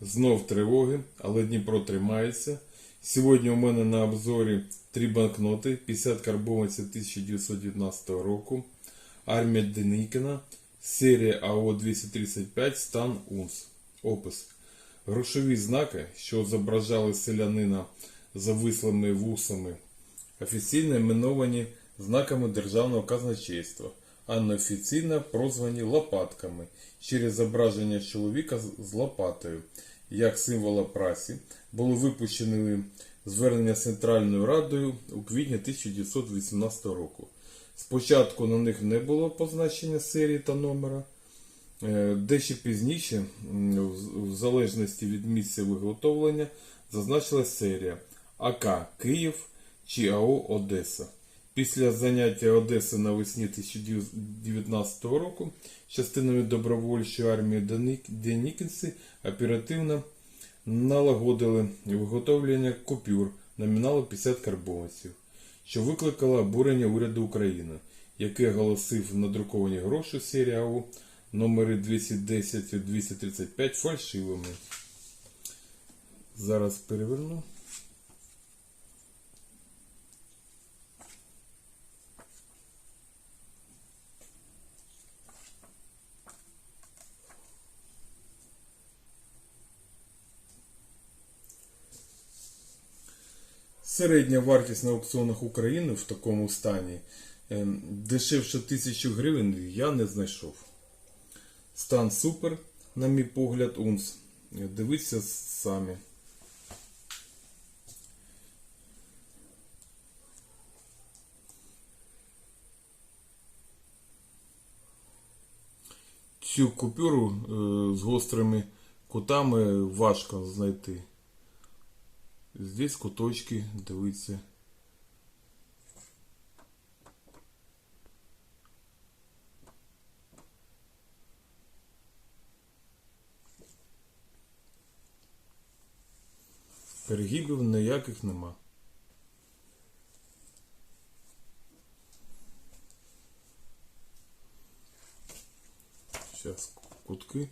Знов тривоги, але Дніпро тримається. Сьогодні у мене на обзорі три банкноти 50 карбованців 1919 року. Армія Деникіна, серія АО 235 стан УНС. Опис. Грошові знаки, що зображали селянина за вислими вусами, офіційно іменовані знаками державного казначейства, а неофіційно прозвані лопатками через зображення чоловіка з- лопатою, як символа праці, були випущені звернення Центральною Радою у квітні 1918 року. Спочатку на них не було позначення серії та номера. Е, Дещо пізніше, в залежності від місця виготовлення, зазначилась серія АК Київ чи АО Одеса. Після заняття Одеси навесні 1919 року частинами добровольчої армії Денікінці оперативно налагодили виготовлення купюр номіналу 50 карбованців, що викликало обурення уряду України, який оголосив надруковані гроші серії АУ номери 210 і 235 фальшивими. Зараз переверну. Середня вартість на аукціонах України в такому стані е, дешевше 1000 гривень я не знайшов. Стан супер, на мій погляд, унс. Дивіться самі. Цю купюру е, з гострими кутами важко знайти. Здесь куточки, дивіться. Перегибів ніяких нема. Сейчас кутки.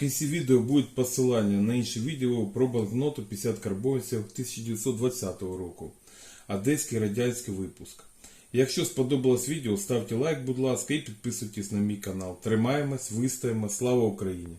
Кінці відео буде посилання на інші відео про банкноту 50 карбованців 1920 року. Одеський радянський випуск. Якщо сподобалось відео, ставте лайк, будь ласка, і підписуйтесь на мій канал. Тримаємось, вистоїмо, слава Україні!